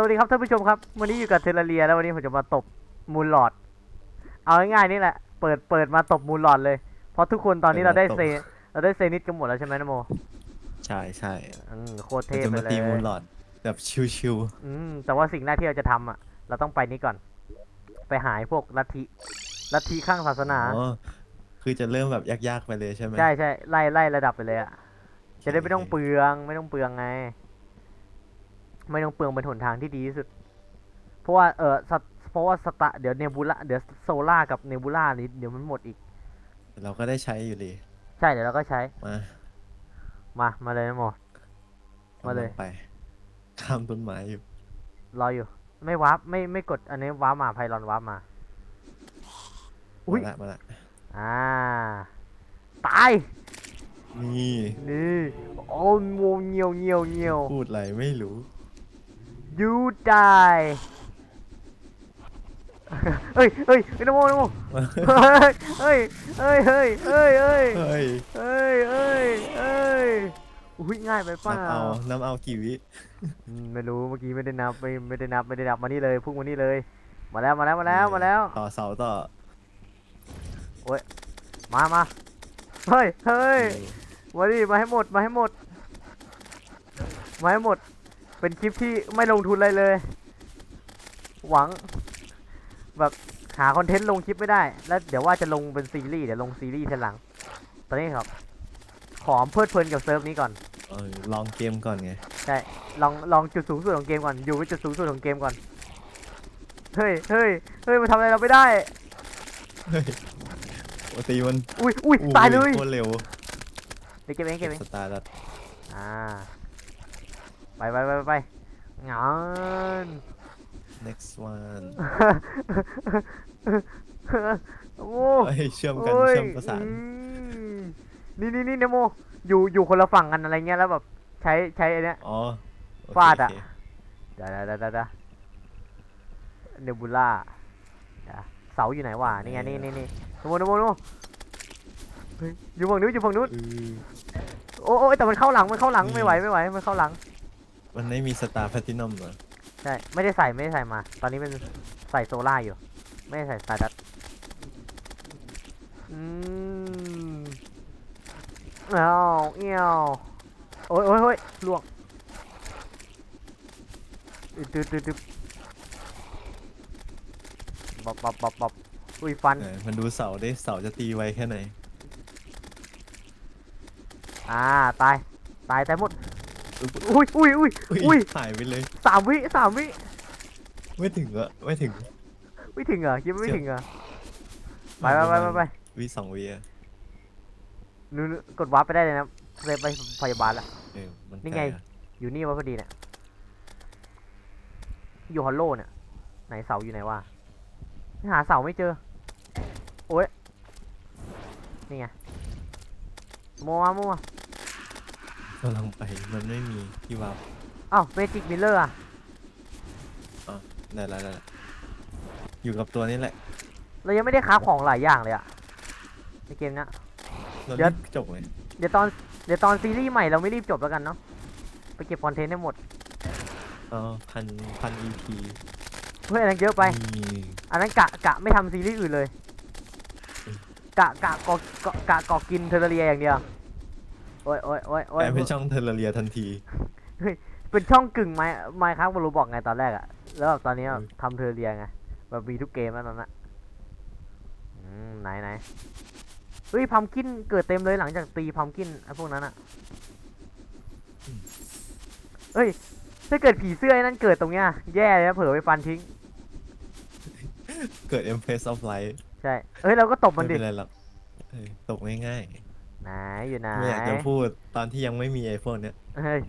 สวัสดีครับท่านผู้ชมครับ วันนี้อยู่กับเทเลเรียแล้ววันนี้ผมจะมาตบมูลหลอด เอาง่ายๆนี่แหละ เปิดเปิดมาตบมูลหลอดเลย เพราะทุกคนตอนนี้เราได้เซเราได้เซนิดกันหมดแล้วใช่ไหมนะโม ใช่ใช่อืมโคตรเราเท่จะไปมาเลยตีมูลหลอดแบบชิวอืมแต่ว่าสิ่งแรกที่เราจะทำอะ เราต้องไปนี้ก่อน ไปหายพวกลัทธิลัทธิข้างศาสๆนา อ๋อคือจะเริ่มแบบยากๆไปเลยใช่ไหมใช่ใช่ไล่ไล่ระดับไปเลยอะ จะได้ไม่ต้องโอเคเปลืองไม่ต้องเปลืองไง ไม่ต้องเปลืองเป็นหนทางที่ดีที่สุด เพราะว่าเออสตเพราะว่าสตาเดี๋ยวเนบูล่าเดี๋ยวโซล่ากับเนบูล่านี้เดี๋ยวมันหมดอีกแต่เราก็ได้ใช้อยู่ดีใช่เดี๋ยวเราก็ใช้ มามามาเลยนะโมมาเลยกำงไปข้ามต้นไม้อยู่รออยู่ ไม่วาร์ปไม่ไม่กดอันนี้วาร์ปมาไพลอนวาร์ปมาอุ๊ยมาละมาละอ่าตายนี่นี่โอ้โมเงียวเงียวเงียวพูดอะไรไม่รู้ you die เฮ้ยเฮ้ยเฮ้ยนโมนโมเฮ้ยเฮ้ยเฮ้ยเฮ้ยเฮ้ยเฮ้ยเฮ้ยเฮ้ยเฮ้ยเฮ้ยอุ้ยง่ายไปเปล่านับเอานับเอากี่วิอืมไม่รู้เมื่อกี้ไม่ได้นับไม่ไม่ได้นับไม่ได้นับมานี่เลยพุ่งมานี่เลย มาแล้วมาแล้วมาแล้วมาแล้วต่อเสาต่อมามาเฮ้ยเฮ้ยมาดิมาให้หมดมาให้หมดมาให้หมด เป็นคลิปที่ไม่ลงทุนอะไรเลย หวัง แบบหาคอนเทนต์ลงคลิปไม่ได้ แล้วเดี๋ยวว่าจะลงเป็นซีรีส์เดี๋ยวลงซีรีส์ทีหลัง ตอนนี้ครับ ขอเพลิดเพลินกับเซิร์ฟนี้ก่อน เออลองเกมก่อนไง ใช่ ลองลองจุดสูงสุดของเกมก่อน อยู่ไว้จุดสูงสุดของเกมก่อน เฮ้ยเฮ้ยเฮ้ยมันทำอะไรเราไม่ได้ เฮ้ยโอตีมันอุ้ยอุ้ยตายเลยโคตรเร็วเดี๋ยวเก็บเองเก็บเองสตาร์ทอ่า ไปไปไปไปไปงาน next one โอ้เฮ้ยเชื่อมกันโอ้ยเชื่อมประสานอืมนี่นี่นี่นโมอยู่อยู่คนละฝั่งกันอะไรเงี้ยแล้วแบบใช้ใช้อันเนี้ยอ๋อโเคฟาดอะโเคเดี๋ยวเดี๋ยวเดี๋ยวเดี๋ยวเนบูล่าเดี๋ยวเสาอยู่ไหนวะนี่ไงนี่นี่นี่นโมนโมนโมเฮ้ยอยู่ฝั่งนู้นอยู่ฝั่งนู้นเออโอ้โอ้ยแต่มันเข้าหลังมันเข้าหลังไม่ไหวไม่ไหวมันเข้าหลัง มันไม่มีสตาร์แพทินัมเหรอใช่ไม่ได้ใส่ไม่ได้ใส่มา ตอนนี้เป็นใส่โซล่าอยู่ ไม่ได้ใส่สายดัดอืมเอาเอี้ยวโอ้ยโอ้ยโอ้ยล่วงอึดตึ๊ดตึ๊ดตึ๊ดบับบับบับบับอุ้ยฟัน ไหนมันดูเสาได้เสาจะตีไวแค่ไหนอ่า ตาย ตายตายหมด อุ้ยอุ้ยอุ้ยอุ้อุ้ยยหายไปเลยสามวิสามวิไม่ถึงอะไม่ถึงไม่ถึงเหรอคิดว่าไม่เจ็บถึงเหรอไปไปไปไปไปวิสองวิอะนู่นกดวาร์ปไปได้เลยนะเลยไปพยาบาลละเออมันนี่ไงกลอะอยู่นี่วะพอดีเนี่ยอยู่ฮอลโลเนี่ยไหนเสาอยู่ไหนวะหาเสาไม่เจอ โอ้ยนี่ไงโมมาโมมา กำลังไปมันไม่มีที่วาร์ปอ้าวเมจิกมิลเลอร์อะได้แล้วได้แล้วอยู่กับตัวนี้แหละเรายังไม่ได้ค้าของหลายอย่างเลยอะในเกมเนี้ย เราเดี๋ยว รีบจบเลยเดี๋ยวตอนเดี๋ยวตอนซีรีส์ใหม่เราไม่รีบจบแล้วกันเนาะไปเก็บคอนเทนต์ให้หมดเออพันพัน EP เฮ้ยอันนั้นเยอะไปนี่อันนั้นกะกะไม่ทำซีรีส์อื่นเลย กะกะกอกะกะกอกินเทอร์เรียอย่างเดียว โอ้ยโอ้ยโอ้ยโอ้แปยลเป็นช่องเทเลเรียทันที เป็นช่องกึ่งไมไมครับบรูบอกไงตอนแรกอะแล้วแบบตอนนี้แบบอืมทำเทอร์เรียไงแบบมีทุกเกมแล้วตอนนั้นอะอืมไหนไหนเฮ้ยพัมกินเกิดเต็มเลยหลังจากตีพัมกินไอ้พวกนั้นอะเฮ้ยถ้าเกิดผีเสื้อไอ้นั่นเกิดตรงเนี้ยแย่เลยนะเผลอไปฟันทิ้ง เกิด Empress of Light ใช่เฮ้ยเราก็ตบมัไม่นดิ เป็นไรหรอกเออตกง่าย ไหนอยู่ไหนๆไม่อยากจะพูดตอนที่ยังไม่มีไอโฟนเนี่ยเฮ้ย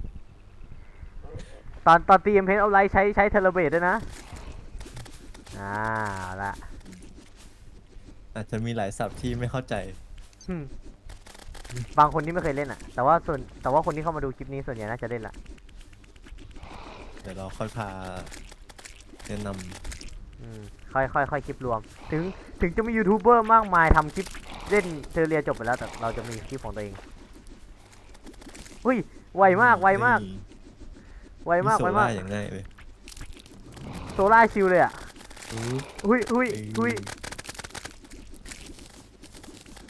ตอนตอนตีเอ็มเพนเอาไลท์ใช้ใช้เทเลเบตด้วยนะอ่าเอาละอาจจะมีหลายศัพท์ที่ไม่เข้าใจ หึ่มบางคนที่ไม่เคยเล่นอะแต่ว่าส่วนแต่ว่าคนที่เข้ามาดูคลิปนี้ส่วนใหญ่น่าจะเล่นละเดี๋ยวเราค่อยพาแนะนอืม ค่อยค่อยค่อยคลิปรวม ถึงถึงจะมียูทูบเบอร์มากมายทำคลิปเล่นเทอร์เรียจบไปแล้วแต่เราจะมีคลิปของตัวเองอุ้ยำไวมากไวมากนี่ไวมากนี่ไวโซมาล่ากอย่างง่ายเลยล่าชิลเลยอะอู้หุยหุยหุย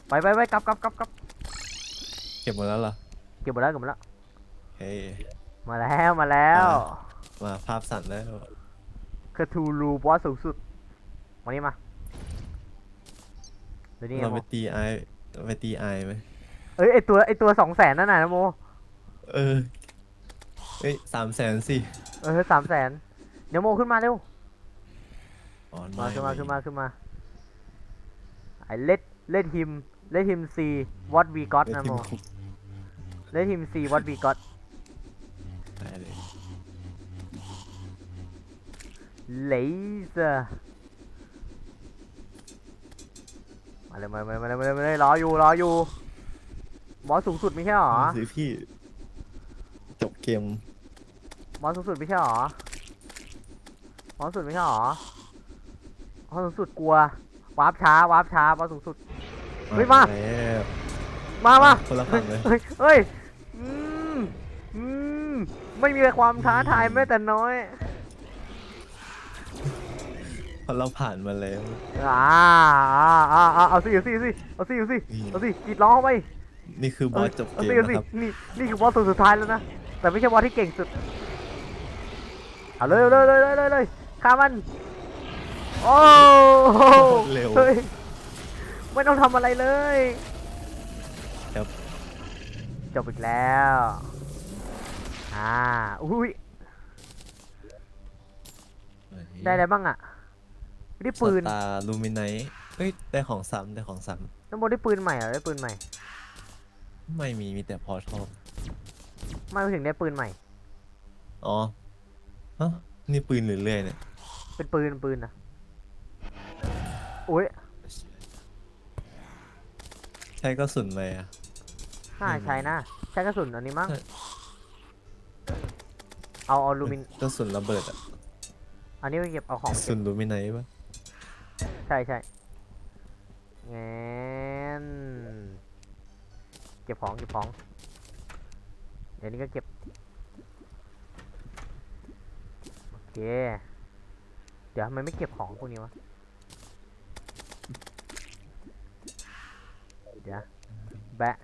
ไปไปไปกลับกลับกลับกลับเก็บหมดแล้วเหรอเก็บหมดแล้วเก็บหมดแล้วเฮ้ยมาแล้วมาแล้วมาภาพสั่นแล้วคาทูรูบอสสูงสุด วันนี้มาเดี๋ยวนี้เราไปโมตีไอเราไปตีไอไหมเอ้ยไอตัวไอตัวสองแสนนั่นน่ะนะโมเออเอ้ยสามแสนสิเออสามแสนเดี๋ยวโมขึ้นมาเร็วอ๋อมาไม่ขึ้นมาไม่ขึ้นมาขึ้นมาไอเลดเลดฮิมเลดฮิมซีวอตวีก็ตเดี๋ยวนะทีโมมคุกเลดฮิมซีวอตวีก็ตได้เลยเลเซอร์ มาเลยมาเลยมาเลยมาเลยมาเลยรออยู่รออยู่บอสสูงสุดไม่ใช่หรอสิพี่ จบเกมบอสสูงสุดไม่ใช่หรอบอสสูงสุดไม่ใช่หรอบอสสูงสุดกลัววาร์ปช้าวาร์ปช้าบอสสูงสุด เฮ้ยมาแล้วมามาคนละฝั่งเลยเฮ้ยเฮ้ยอืมอืมไม่มีความท้าทายแม้แต่น้อยเพ ราะเราผ่านมาแล้วอ่าอ่าอ่าอ่าเอาสิเอาสิเอาสิเอาสิเอาสินี่เอาสิกรีดร้องเข้าไปนี่คือบอสจบเอาเกสิมเอาสินะครับนี่นี่คือบอสตัวสุดท้ายแล้วนะ แต่ไม่ใช่บอสที่เก่งสุด เอาเลยเลยเลยเลยเลยเลยฆ่ามัน โอ้โหเร็วฮ้ยไม่ต้องทำอะไรเลย ครับจบอีกแล้ว อ่า อุ้ย ได้อะไรบ้างอะ ไม่ได้ปืนสตาร์ลูมินไนท์เอ้ยได้ของซ้ำได้ของซ้น้ำบนได้ปืนใหม่เหรอได้ปืนใหม่ำไม่มีมีแต่พอทอไม่ถึงได้ปืนใหม่ อ๋อฮะนี่ปืนหรือเลื่อยเนี่ยเป็นปืนปืนนะอุ้ยใช้กระสุนไหมอะน่าไม่มีใช้นะใช้กระสุนอันนี้มั้งใช่ เอาเอาลูมินกระสุนระเบิดอะอันนี้ไปเก็บเอาของกระเก็สุบนลูมินไนท์ปะ ใช่ใช่งั้นเก็บของเก็บของ เดี๋ยวนี้ก็เก็บ โอเค เดี๋ยวทำไมไม่เก็บของพวกนี้วะ เดี๋ยว แบะ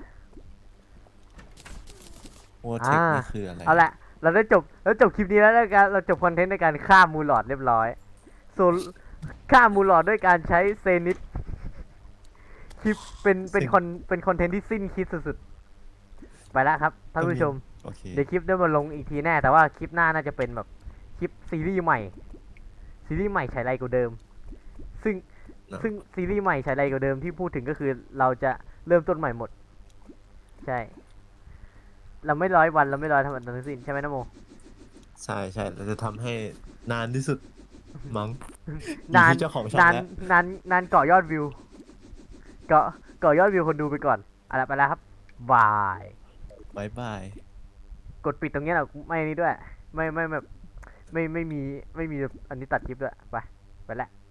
โอเทคอ่านี่คืออะไร เอาละ เราได้จบ เราจบคลิปนี้แล้วในการเราจบคอนเทนต์ในการฆ่ามูลอดเรียบร้อย ส่วน ฆ่ามูลอดด้วยการใช้เซนิตคลิปเป็นเป็นคอนเป็นคอนเทนต์ที่สิ้นคิดสุดๆ ไปแล้วครับท่านผู้ชม โอเคเดี๋ยวคลิปได้มาลงอีกทีแน่ แต่ว่าคลิปหน้าน่าจะเป็นแบบคลิปซีรีส์ใหม่ ซีรีส์ใหม่ใช้ไรกว่าเดิม ซึ่งเนอะซึ่งซีรีส์ใหม่ใช้ไรกว่าเดิมที่พูดถึงก็คือเราจะเริ่มต้นใหม่หมด ใช่ เราไม่ร้อยวันเราไม่ร้อยทำอะไรทั้งสิ้นใช่ไหมนะโม ใช่ใช่เราจะทำให้นานที่สุด มั้งนานอยู่ที่เจ้าของช่องนานแล้ว นานนานเกาะยอดวิว เกาะเกาะยอดวิวคนดูไปก่อนเอาละไปแล้วครับบาย บายบาย กดปิดตรงเนี้ยหรอไม่นี่ด้วย ไม่ไม่แบบไม่ไม่มีไม่มีอันนี้ตัดคลิปด้วย ไป ไปแล้ว